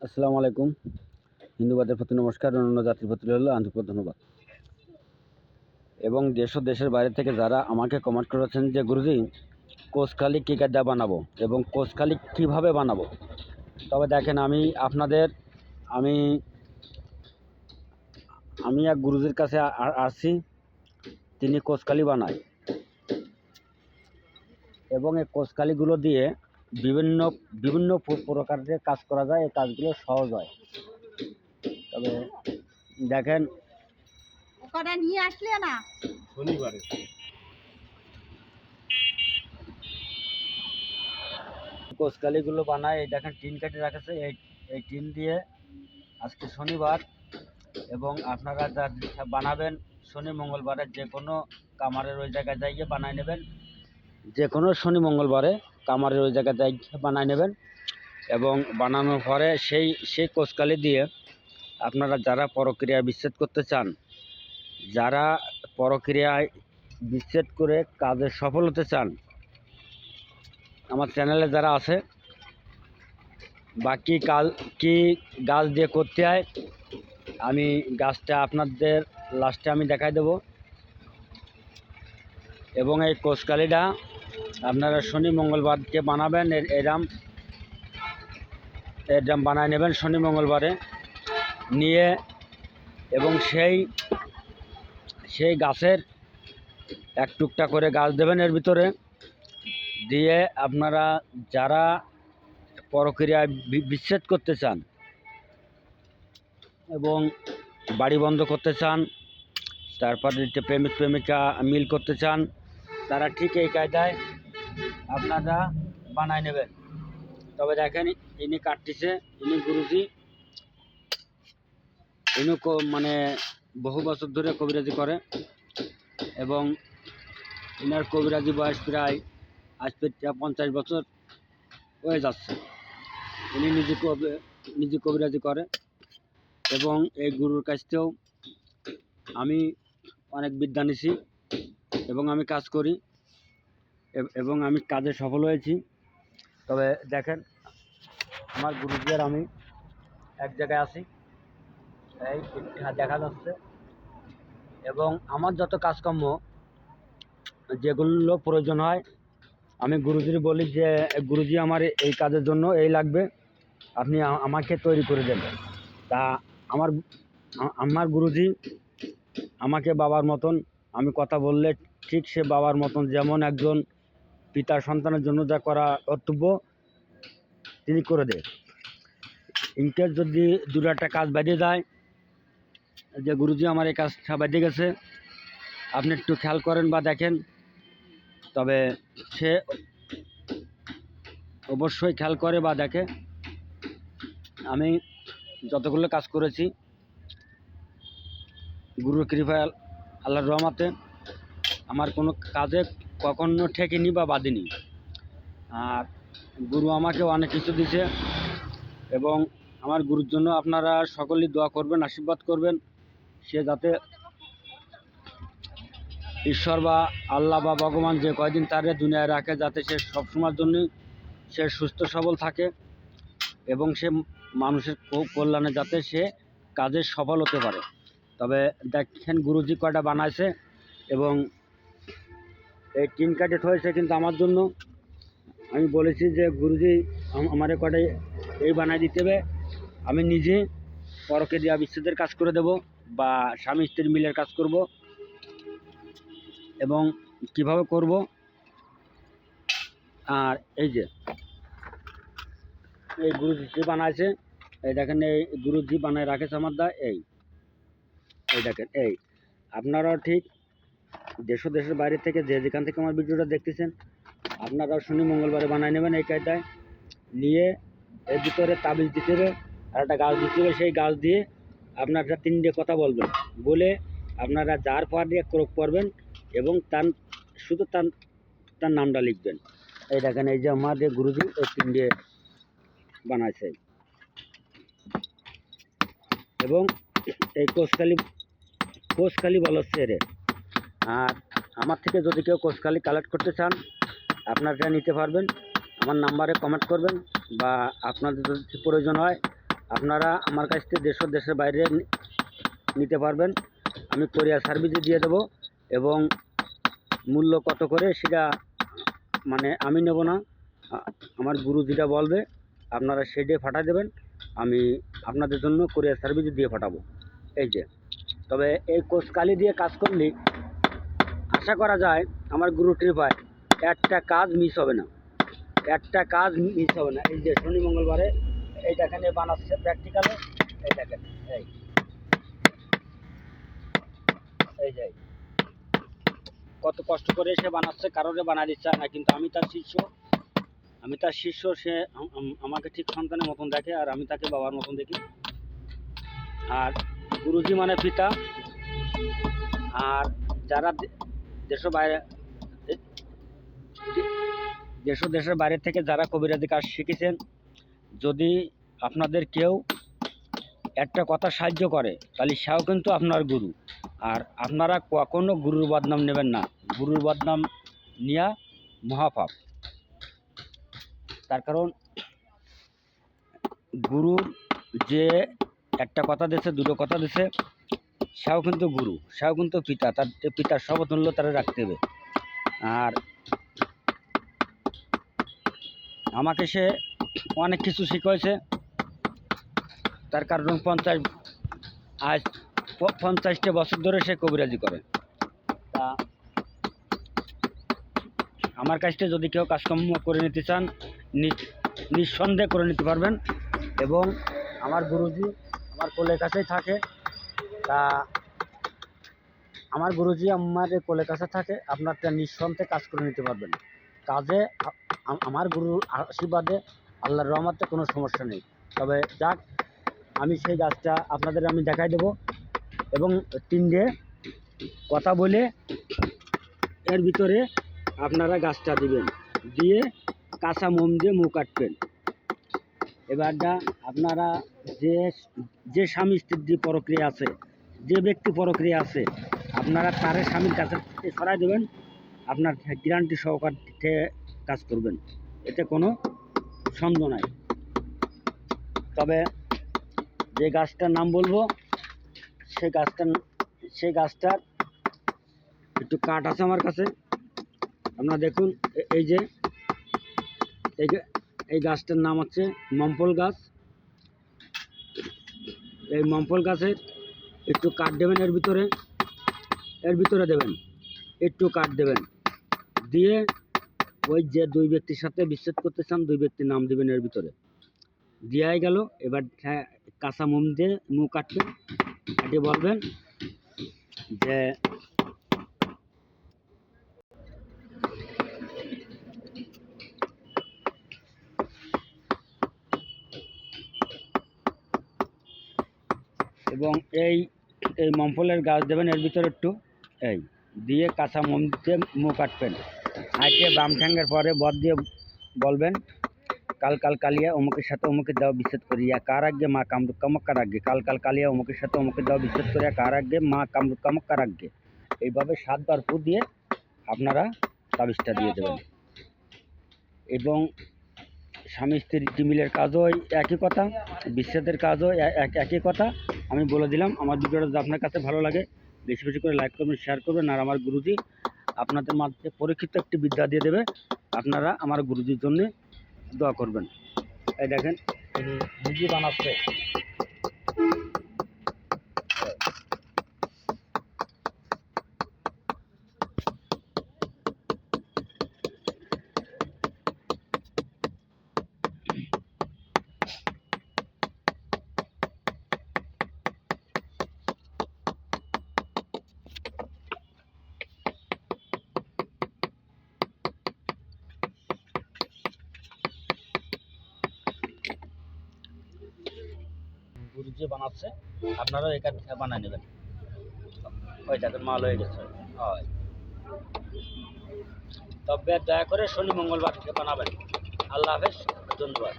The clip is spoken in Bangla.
আসসালামু আলাইকুম। হিন্দুবাদের প্রতি নমস্কার, অন্যান্য জাতির প্রতি হলো আন্তরিক ধন্যবাদ। এবং দেশ ও দেশের বাইরে থেকে যারা আমাকে কমেন্ট করেছেন যে, গুরুজি কোষখালি কী কায়দা বানাবো এবং কোষখালি কীভাবে বানাবো? তবে দেখেন, আমি আপনাদের, আমি আমি এক গুরুজির কাছে আ- আ- আসছি, তিনি কোষকালি বানায়। এবং এই কোষকালিগুলো দিয়ে বিভিন্ন বিভিন্ন প্র- প্রকারের কাজ করা যায় এই কাজগুলো সহজ হয়। তবে দেখেন ওখানে নিয়ে আসলে না? শনিবারে। কোষকালিগুলো বানায় এই দেখেন টিন কেটে রাখেছে এই এই টিন দিয়ে আজকে শনিবার এবং আপনারা যা বানাবেন শনি মঙ্গলবারে যে কোনো কামারের ওই জায়গায় যাইয়ে বানায় নেবেন। যে কোনো শনি মঙ্গলবারে। কামারের ওই জায়গায় যাই বানায় নেবেন এবং বানানোর পরে সেই সেই কোচকালি দিয়ে আপনারা যারা পরক্রিয়া বিচ্ছেদ করতে চান, যারা পরক্রিয়ায় বিচ্ছেদ করে কাজে সফল হতে চান, আমার চ্যানেলে যারা আছে, বাকি কাল, কি গাছ দিয়ে করতে হয়, আমি গাছটা আপনাদের লাস্টে আমি দেখাই দেব। এবং এই কোষকালিটা আপনারা শনি মঙ্গলবারকে বানাবেন, এর- এরম এরম বানায় নেবেন শনি মঙ্গলবারে। নিয়ে এবং সেই সেই গাছের এক টুকটা করে গাছ দেবেন এর ভিতরে। দিয়ে আপনারা যারা পরক্রিয়ায় বিচ্ছেদ করতে চান এবং বাড়ি বন্ধ করতে চান, তারপর প্রেমিক, প্রেমিকা মিল করতে চান তারা ঠিক এই কায়দায় আপনারা বানায় নেবেন। তবে দেখেন, ইনি কাটতেছে, ইনি গুরুজি। ইনি মানে বহু বছর ধরে কবিরাজি করে এবং ইনার কবিরাজি বয়স প্রায় আজ পঞ্চাশ বছর হয়ে যাচ্ছে। উনি নিজে নিজে কবিরাজি করে এবং এই গুরুর কাছ থেকেও আমি অনেক বিদ্যা নিছি এবং আমি কাজ করি। এব- আমি কাজে সফল হয়েছি। তবে দেখেন, আমার গুরুজির আমি এক জায়গায় আছি। এই দেখা যাচ্ছে। এবং আমার যত কাজকর্ম, যেগুলো প্রয়োজন হয়, আমি গুরুজির বলি যে, গুরুজি, আমার এই কাজের জন্য এই লাগবে। আপনি আমাকে তৈরি করে দেন। তা আমার আমার গুরুজি আমাকে বাবার মতন, আমি কথা বললে ঠিক সে বাবার মতন যেমন একজন পিতা সন্তানের জন্য যা করা কর্তব্য, তিনি করে দেয়। ইনকেস যদি দুটো একটা কাজ বেরিয়ে যায় যে গুরুজি আমার এই কাজটা বেরিয়ে গেছে, আপনি একটু খেয়াল করেন বা দেখেন, তবে সে অবশ্যই খেয়াল করে বা দেখে। আমি যতগুলো কাজ করেছি, গুরুর কৃপায় আল- আল্লাহর রহমাতে, আমার কোনো কাজে কখনো ঠেকেনি বা বাঁধেনি। আর গুরু আমাকে অনেক কিছু দিছে এবং আমার গুরুর জন্য আপনারা সকলেই দোয়া করবেন, আশীর্বাদ করবেন। সে যাতে ঈশ্বর বা আল্লাহ বা ভগবান যে কয়দিন তারে দুনিয়ায় রাখে, যাতে সে সবসময়ের জন্যই সে সুস্থ, সবল থাকে এবং সে মানুষের কল্যাণে যাতে সে কাজে সফল হতে পারে। তবে দেখেন, গুরুজি কয়টা বানাইছে এবং এই টিন কাটেট হয়েছে কিন্তু আমার জন্য। আমি বলেছি যে, গুরুজি আমার কয়টা এই বানাই দিতে হবে। আমি নিজে পরকে দেওয়া বিচ্ছেদের কাজ করে দেব বা স্বামী স্ত্রীর মিলের কাজ করব এবং কীভাবে করব। আর এই যে, এই গুরুজি বানাইছে, এই দেখেন, এই গুরুজি বানায় রাখেছে আমার দা, এই এই দেখেন, এই, আপনারাও ঠিক দেশ দেশের বাইরে থেকে যে যেখান থেকে আমার ভিডিওটা দেখতেছেন, আপনারাও শনি মঙ্গলবারে বানায় নেবেন এই কায়দায়। নিয়ে এর ভিতরে তাবিজ দিতে হবে, আর একটা গাছ দিতে হবে, সেই গাছ দিয়ে আপনারা তিন দিয়ে কথা বলবেন। বলে আপনারা যার পর দিয়ে ক্রোক করবেন এবং তার, শুধু তার তার নামটা লিখবেন। এই দেখেন, এই যে আমাদের গুরুজি, এই দিয়ে বানাইছে। এবং এই কোষকালি কোষকালি বলো সেরে আর আমার থেকে যদি কেউ কোষকালি কালেক্ট করতে চান, আপনারা নিতে পারবেন। আমার নাম্বারে কমেন্ট করবেন বা আপনাদের যদি প্রয়োজন হয়, আপনারা আমার কাছ থেকে দেশ দেশের বাইরে নিতে পারবেন। আমি কোরিয়ার সার্ভিসে দিয়ে দেবো এবং মূল্য কত করে সেটা মানে আমি নেব না। আমার গুরু যেটা বলবে, আপনারা সেটাই পাঠিয়ে দেবেন, আমি আপনাদের জন্য কোরিয়ার সার্ভিসে দিয়ে পাঠাবো। এই যে, তবে এই কোচ কালি দিয়ে কাজ করলে আশা করা যায় আমার গুরু কৃপায় একটা কাজ মিস হবে না। একটা কাজ মিস হবে না। এই যে শনি মঙ্গলবারে এই দেখেন বানাচ্ছে প্র্যাকটিক্যালে এই দেখেন এই। এই যে। কত কষ্ট করে সে বানাচ্ছে, কারোরে বানা দিচ্ছে, না, কিন্তু আমি তার শিষ্য। আমি তার শিষ্য, সে আম- আম- আমাকে ঠিক সন্তানের মতন দেখে আর আমি তাকে বাবার মতন দেখি। আর গুরুজি মানে পিতা। আর যারা দে- দেশ ও বাইরে দেশ দেশের বাইরে থেকে যারা কবিরাজি কাজ শিখেছেন, যদি আপনাদের কেউ একটা কথা সাহায্য করে, তাহলে সেও কিন্তু আপনার গুরু। আর আপনারা কখনো গুরুর বদনাম নেবেন না। গুরুর বদনাম নেওয়া মহাপাপ। তার কারণ গুরুর যে একটা কথা দিছে দুটো কথা দিছে সেও কিন্তু গুরু, সেও কিন্তু পিতা, তার পিতার সবতুল্য তারা রাখতে হবে। আর আমাকে সে অনেক কিছু শিখিয়েছে। তার কারণ পঞ্চাশ, আজ পঞ্চাশটা বছর ধরে সে কবিরাজি করে। তা আমার কাছে যদি কেউ কাজকর্ম করে নিতে চান নিঃসন্দেহে করে নিতে পারবেন। এবং আমার গুরুজি আমার কোলের কাছেই থাকে। তা আমার গুরুজি আমার কোলের কাছে থাকে, আপনারটা নিঃসন্দেহে কাজ করে নিতে পারবেন। কাজে আমার গুরুর আশীর্বাদে আল্লাহর রহমতে কোনো সমস্যা নেই। তবে যাক, আমি সেই গাছটা আপনাদের আমি দেখাই দেবো এবং তিন দিয়ে কথা বলে এর ভিতরে আপনারা গাছটা দিবেন। দিয়ে কাঁচা মোম দিয়ে মুখ কাটবেন। এবারটা আপনারা যে যে স্বামী স্ত্রীর যে প্রক্রিয়া আছে যে ব্যক্তি প্রক্রিয়া আছে, আপনারা তারে স্বামীর কাছে সরাই দেবেন, আপনার গ্যারান্টি সহকারে কাজ করবেন। এতে কোনো সন্দেহ নাই। তবে যে গাছটার নাম বলব সেই গাছটার সেই গাছটার একটু কাঠ আছে আমার কাছে। আপনারা দেখুন, এ- এই যে, এই যে- এই গাছটার নাম হচ্ছে মম্পল গাছ। এই মম্পল গাছের একটু কাঠ দেবেন এর ভিতরে। এর ভিতরে দেবেন। একটু কাঠ দেবেন। দিয়ে ওই যে দুই ব্যক্তির সাথে বিচ্ছেদ করতে চান দুই ব্যক্তির নাম দেবেন এর ভিতরে। দেওয়াই গেল। এবার হ্যাঁ, কাঁচা মোম দিয়ে মুখ কাটবেন কাটিয়ে বলবেন যে এবং এই এই মমফলের গাছ দেবেন, এর ভিতরে একটু, এই, দিয়ে কাঁচা মোম দিয়ে মুখ কাটবেন আইটে বাম ঠ্যাঙ্গের পরে বদ দিয়ে বলবেন, কাল কাল কালিয়া অমুকের সাথে অমুকের দেওয়া বিচ্ছেদ করিয়া, কার আগে মা কামরুক কামক কার আগে কাল কাল কালিয়া অমুকের সাথে অমুকের দেওয়া বিচ্ছেদ করিয়া, কার আগে মা কামরুক কামক কার আগে এইভাবে সাতবার ফু দিয়ে আপনারা তাবিজটা দিয়ে দেবেন। এবং স্বামী স্ত্রীর টিমিলের কাজও একই কথা বিচ্ছেদের কাজও একই কথা। আমি বলে দিলাম, আমার ভিডিওটা যদি আপনার কাছে ভালো লাগে, বেশি বেশি করে লাইক করবেন শেয়ার করবেন। আর আমার গুরুজি আপনাদের মাঝে পরীক্ষিত একটি বিদ্যা দিয়ে দেবে, আপনারা আমার গুরুজির জন্য দোয়া করবেন। এই দেখেন নিজে বানাচ্ছে। গুরুজি বানাচ্ছে আপনারাও এখান থেকে বানিয়ে নেবেন। ওই মাল হয়ে গেছে। তবে দয়া করে শনি মঙ্গলবার থেকে বানাবেন। আল্লাহ হাফেজ, ধন্যবাদ।